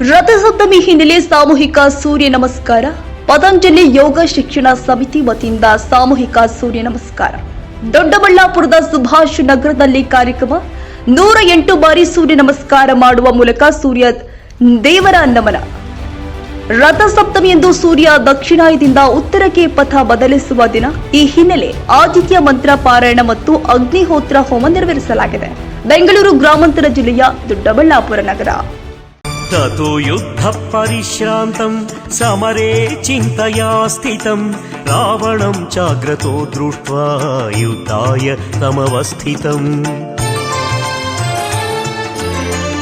ರಥಸಪ್ತಮಿ ಹಿನ್ನೆಲೆ ಸಾಮೂಹಿಕ ಸೂರ್ಯ ನಮಸ್ಕಾರ. ಪತಂಜಲಿ ಯೋಗ ಶಿಕ್ಷಣ ಸಮಿತಿ ವತಿಯಿಂದ ಸಾಮೂಹಿಕ ಸೂರ್ಯ ನಮಸ್ಕಾರ. ದೊಡ್ಡಬಳ್ಳಾಪುರದ ಸುಭಾಷ್ ನಗರದಲ್ಲಿ ಕಾರ್ಯಕ್ರಮ. ನೂರ ಎಂಟು ಬಾರಿ ಸೂರ್ಯ ನಮಸ್ಕಾರ ಮಾಡುವ ಮೂಲಕ ಸೂರ್ಯ ದೇವರ ನಮನ. ರಥಸಪ್ತಮಿಯಂದು ಸೂರ್ಯ ದಕ್ಷಿಣಾಯದಿಂದ ಉತ್ತರಕ್ಕೆ ಪಥ ಬದಲಿಸುವ ದಿನ. ಈ ಹಿನ್ನೆಲೆ ಆದಿತ್ಯ ಮಂತ್ರ ಪಾರಾಯಣ ಮತ್ತು ಅಗ್ನಿಹೋತ್ರ ಹೋಮ ನೆರವೇರಿಸಲಾಗಿದೆ. ಬೆಂಗಳೂರು ಗ್ರಾಮಾಂತರ ಜಿಲ್ಲೆಯ ದೊಡ್ಡಬಳ್ಳಾಪುರ ನಗರ. ततो युद्धपरिश्रान्तं समरे चिन्तया स्थितं रावणं चाग्रतो दृष्ट्वा युद्धाय तमवस्थितम्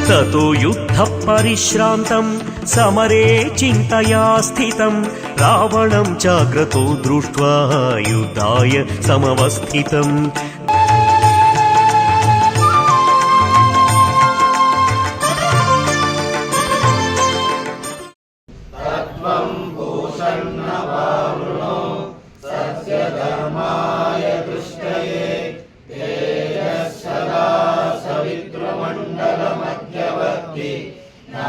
ततो युद्धपरिश्रान्तं समरे चिन्तया स्थितं रावणं चाग्रतो दृष्ट्वा युद्धाय समवस्थितम् धर्माय तुष्टये तेजः सदा सवितृमण्डलमध्यवर्ति ना